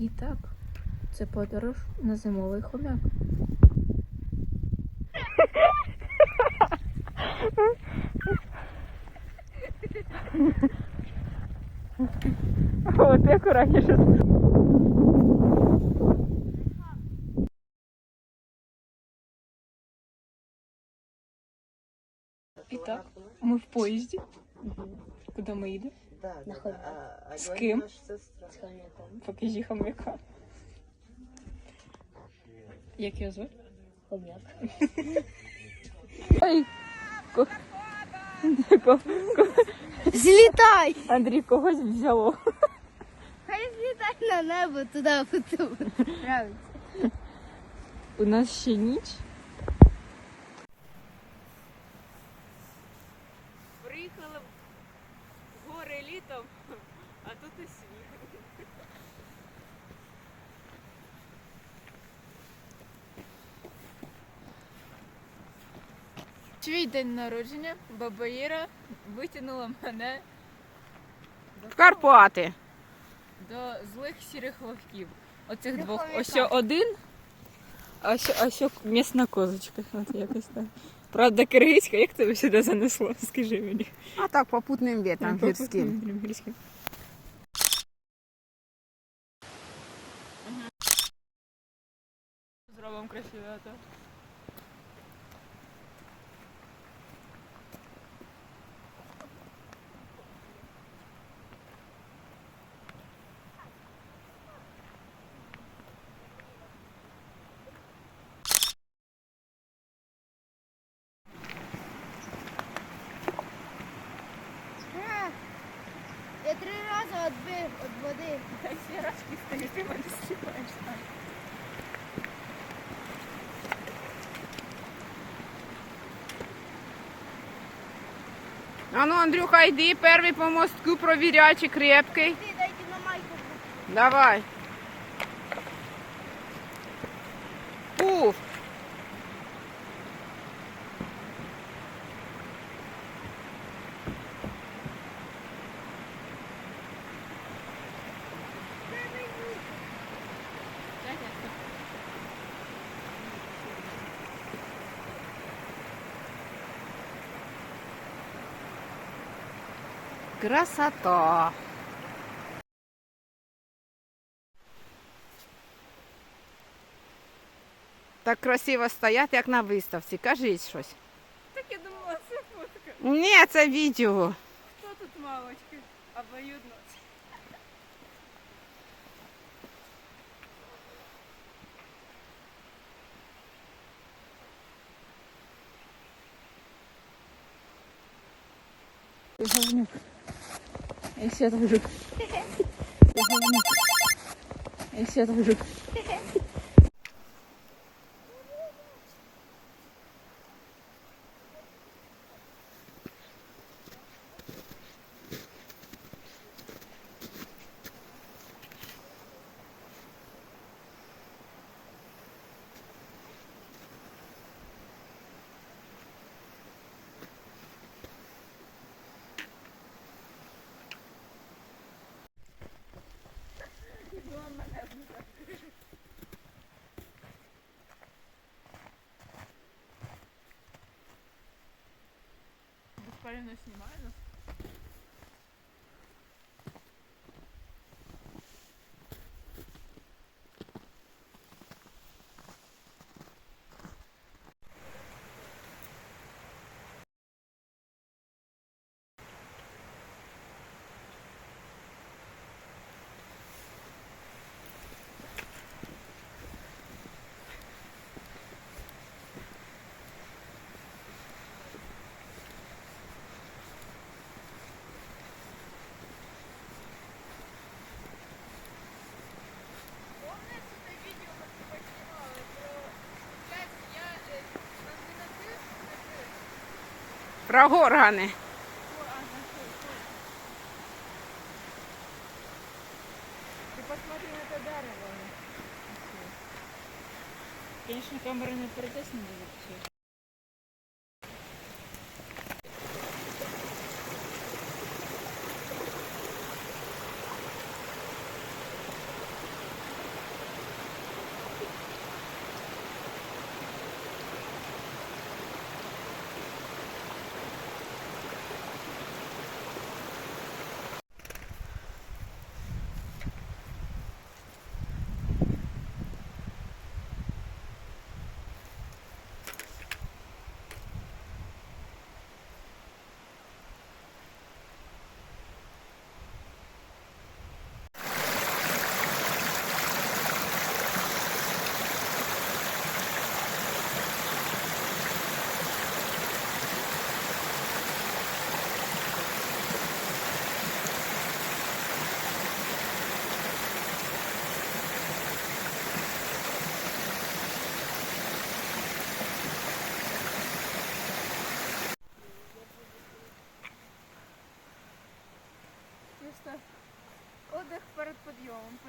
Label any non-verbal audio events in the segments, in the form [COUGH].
І так, це подорож на зимовий хомяк. О, ти акуратніше. І так, ми в поїзді. Куди ми їдемо? Да, На да, хомяк. да. А, а С Лёня кем? наша сестра. З хомяком. Покажи хомяка. Як його звати? Хомяк. Ой, ко... ко... ко... Злітай! Андрій когось взяло. Хай злітай на небо туди потім. Правильно. У нас ще ніч. Літом, а тут і сніг. Свій день народження баба Іра витягнула мене В Карпати. до злих сірих вовків. Оцих двох. Ось один, а ось, ось місна козочка. От якось так. Правда, киргизька, як тебе сюди занесло? Скажи мені. А так попутним вітром гірським. Гірським. Зробимо красиве, а то. Я три рази відбив від води. Та всі рачки стоїть, ти мене так. А ну, Андрюха, йди перший по мостку провіряй, чи крепкий. Ти дайте на майку. Давай. Красота. Так красиво стоять, як на виставці. Кажіть щось. Так я думала, це фотка. Ні, це відео. Хто тут мамочки? Обоюдно. Говнюк. Я все так жук. Ты говнюк. Я все Беспалевно снимаю нас. Про горгани. Ты посмотри на это дерево. Конечно, камера не передаст не будет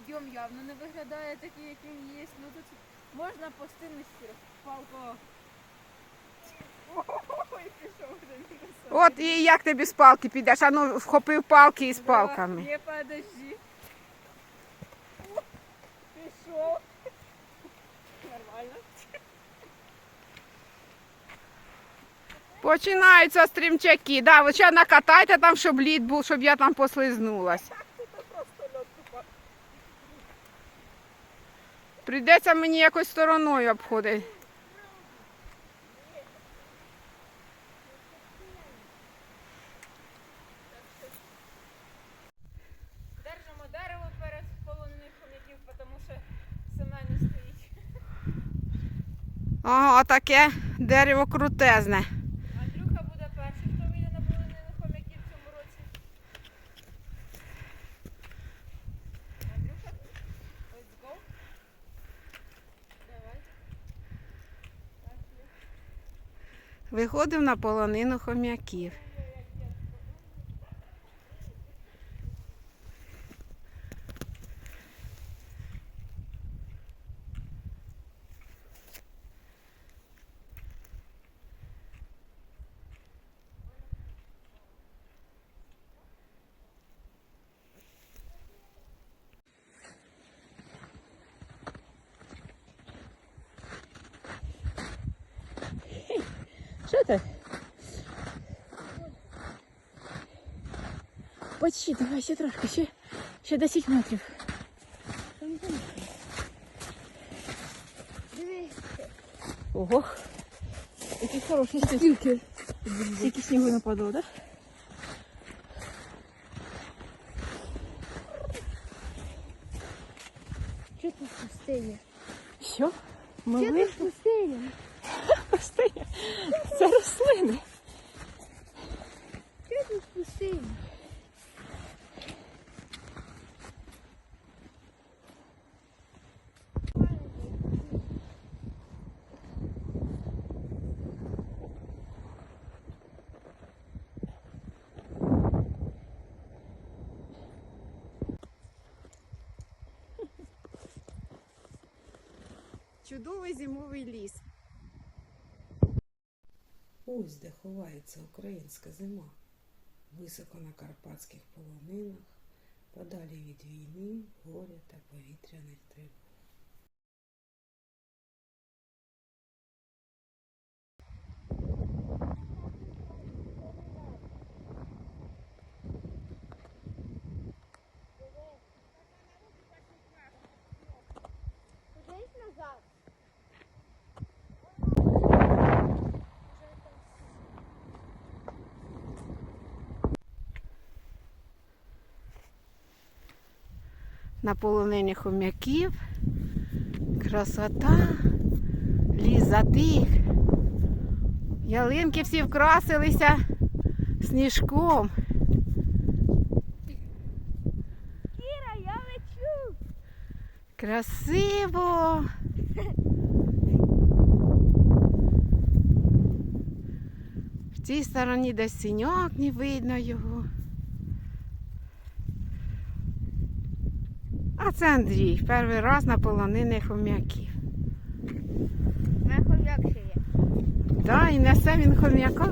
Підйом явно не виглядає такий, як він є. Ну тут можна. Ой, пішов вже мінус. От і як ти без палки підеш? А ну вхопив палки із палками. Не подожди. О, Пішов. Нормально. Починаються стрімчаки. Да, ви ще накатайте там, щоб лід був, щоб я там послизнулась. Прийдеться мені якось стороною обходити. Держимо дерево перед полонених хом'яків, тому що саме не стоїть. Ага, таке дерево крутезне. Андрюха буде перший, хто вийде на полонених хом'яків в цьому році. Андрюха, let's go. Давай. Пошли. Виходив на полонину хом'яків. Що ти? Почти, давай ще трошки, ще, ще 10 метрів. Ого. Який хороший стільки. Скільки снігу нападало, так? Що тут пустиня? Що? Ми Що тут вийшли пустиня? [LAUGHS] пустиня. Це рослини. Що тут пустиня? Чудовий зимовий ліс. Ось де ховається українська зима. Високо на карпатських полонинах, подалі від війни, горя та повітряних тривог. На полонині хом'яків. Красота. Ліс затих. Ялинки всі вкрасилися сніжком. Кіра, я лечу. Красиво. В цій стороні десь синьок, не видно його. А це Андрій, перший раз на полонини хом'яків. Мене хом'як ще є. Так, і несе він хом'яка.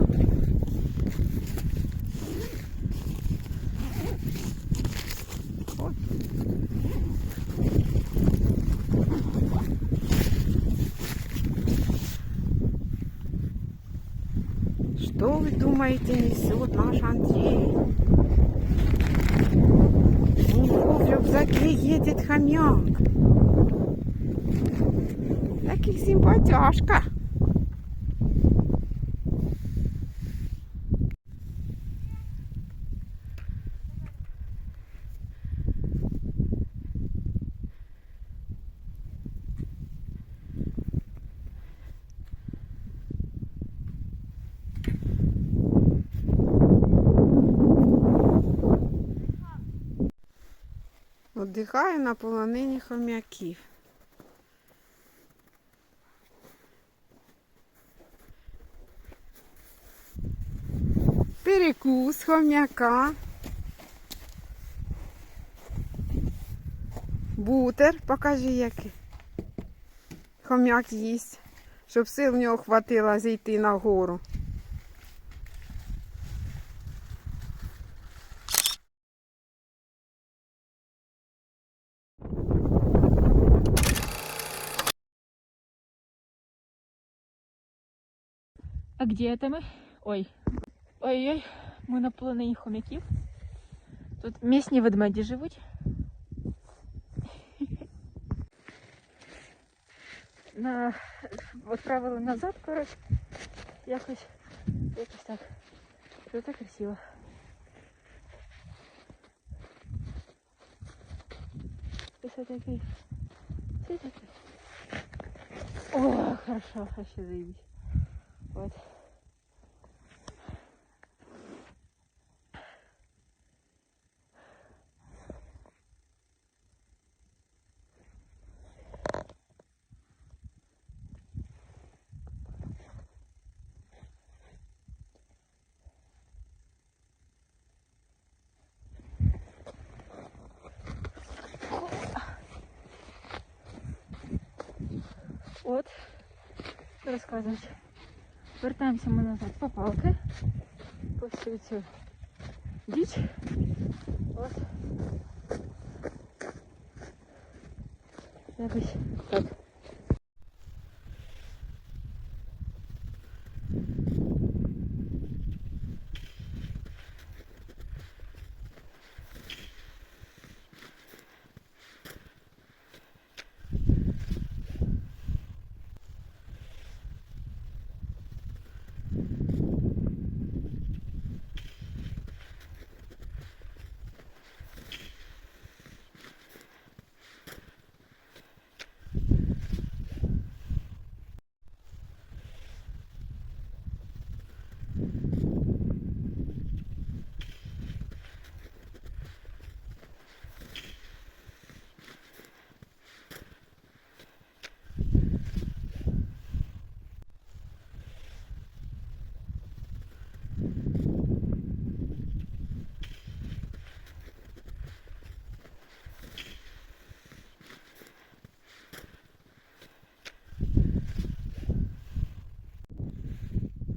Что вы думаете, несет наш Андрей? У него в хом'як. хомяк. Такий Отдихаю на полонині хом'яків. Перекус хом'яка. Бутер, покажи який. Хом'як їсть, щоб сил в нього хватило зійти на А где это мы? Ой. Ой-ой, ми на полонині хомяків. Тут місні ведмеді живуть. [LAUGHS] На... Відправили назад, коротше. Якось, якось так. Це так красиво. Це такий. Це такий. О, хорошо, вообще заебись. Вот. От, що розказувати. Вертаємося ми назад по палки. По всю цю діч. От. Якось так.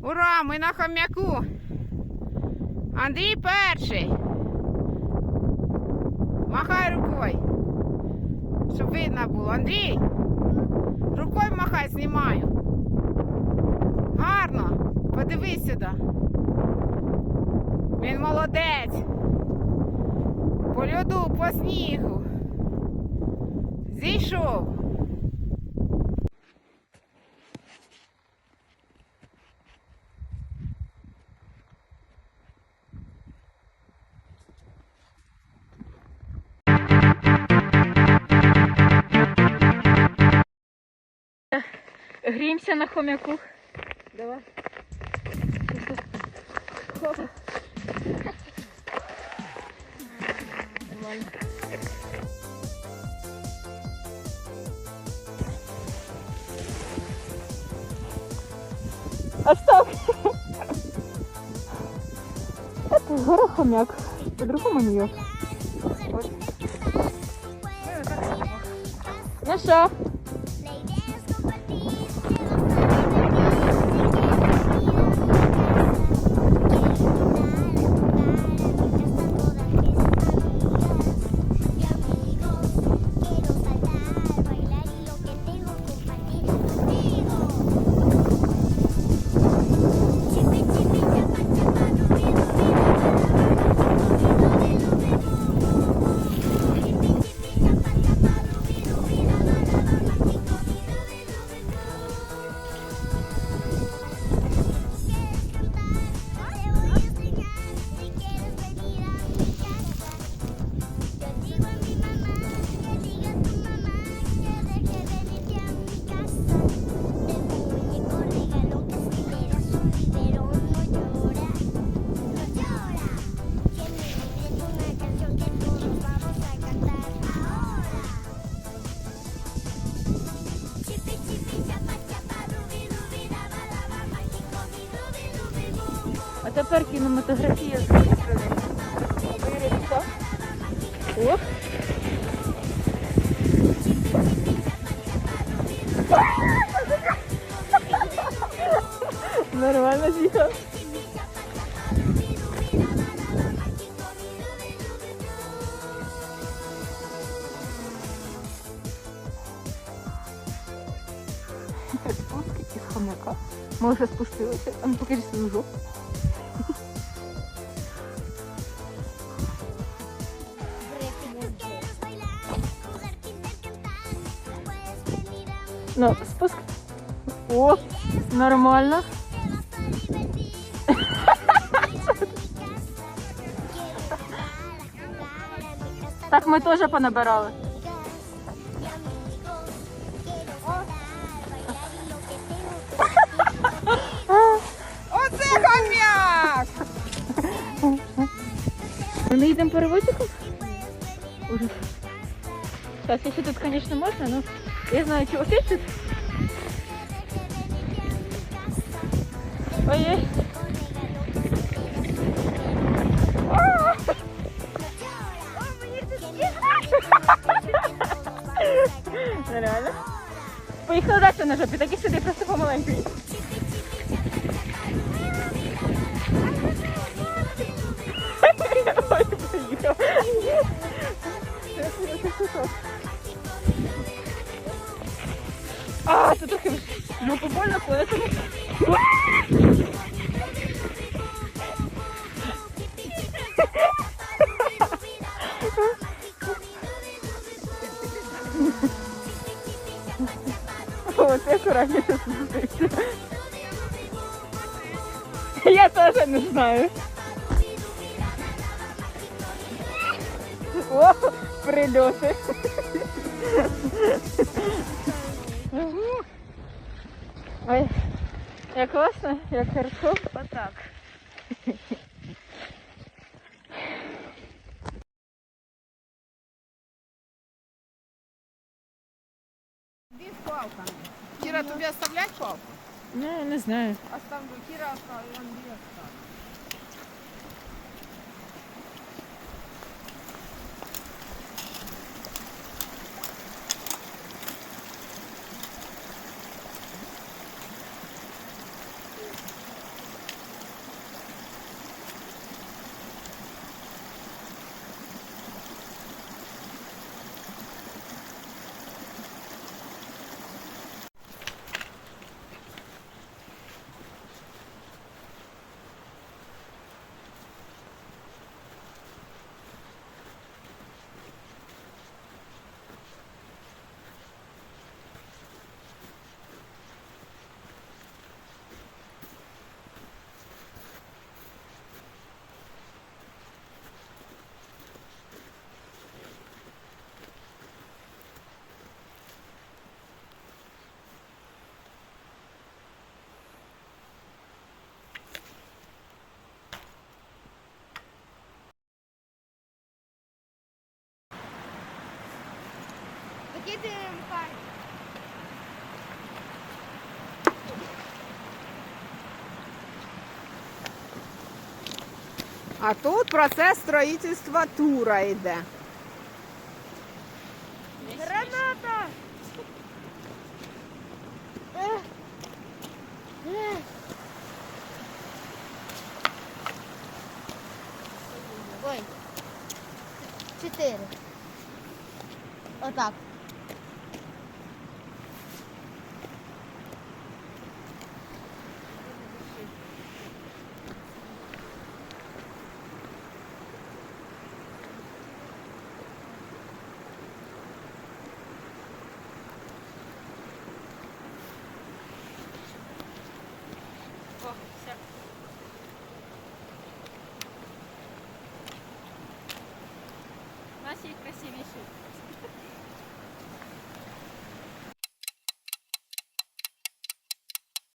Ура, ми на хом'яку. Андрій перший. Махай рукою. Щоб видно було. Андрій. Рукою махай, знімаю. Гарно. Подивись сюди. Він молодець. По льоду, по снігу. Зійшов. Гріємося на хомяку. Давай. Остав. Это гора хомяк. По-другому не ешь. Вот. Ну що? Нормально, тихо. Из хомяка. Мы уже спустились. А ну покажи свою жопу. Ну, спуск. О, нормально. Ми теж понабирали. Оце хом'як! Ми йдемо перевозиком? Ужас. Сейчас, если тут, конечно, можно, но я знаю, чего тут. Ой-ой. Поїхали далі на жопі, так і сюди просто помаленьку. Ой, поїхав. А, це трохи жопу больно, поэтому... О, як класно, як хорошо. Отак. Кіра, тобі оставлять палку? Ну, не знаю. Оставлю. Кіра оставлю, Андрій оставлю. Камінь. А тут процес строїтельства тура йде. Граната! Ой. Чотири. Отак.